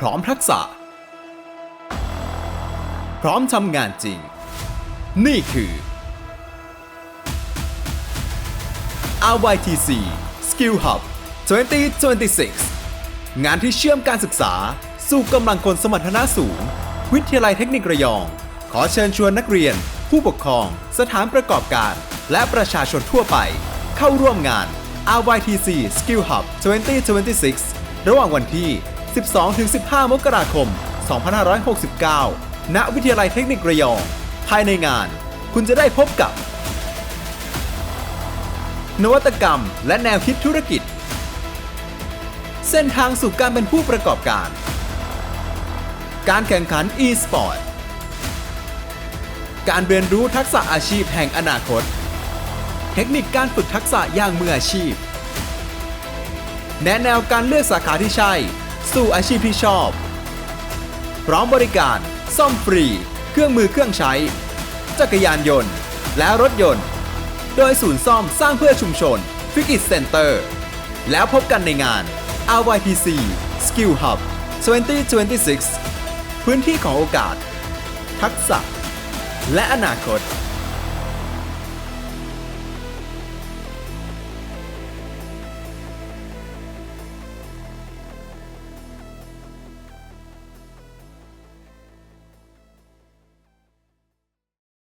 พร้อมทักษะ พร้อมทำงานจริง นี่คือ RYTC Skill Hub 2026 งานที่เชื่อมการศึกษา สู่กำลังคนสมรรถนะสูง วิทยาลัยเทคนิคระยอง ขอเชิญชวนนักเรียน ผู้ปกครอง สถานประกอบการ และประชาชนทั่วไป เข้าร่วมงาน RYTC Skill Hub 2026 ระหว่างวันที่ 12-15 มกราคม 2569 ณ วิทยาลัยเทคนิคระยอง ภายในงาน คุณจะได้พบกับ นวัตกรรมและแนวคิดธุรกิจ เส้นทางสู่การเป็นผู้ประกอบการ การแข่งขัน e-sport การเรียนรู้ทักษะอาชีพแห่งอนาคต เทคนิคการฝึกทักษะอย่างมืออาชีพ แนะแนวการเลือกสาขาที่ใช่ สู่อาชีพที่ชอบ พร้อมบริการ ซ่อมฟรี เครื่องมือเครื่องใช้ จักรยานยนต์ และรถยนต์ โดยศูนย์ซ่อมสร้างเพื่อชุมชน f i t Center แล้วพบกันในงาน RYTC Skill Hub 2026 พื้นที่ของโอกาส ทักษะ และอนาคต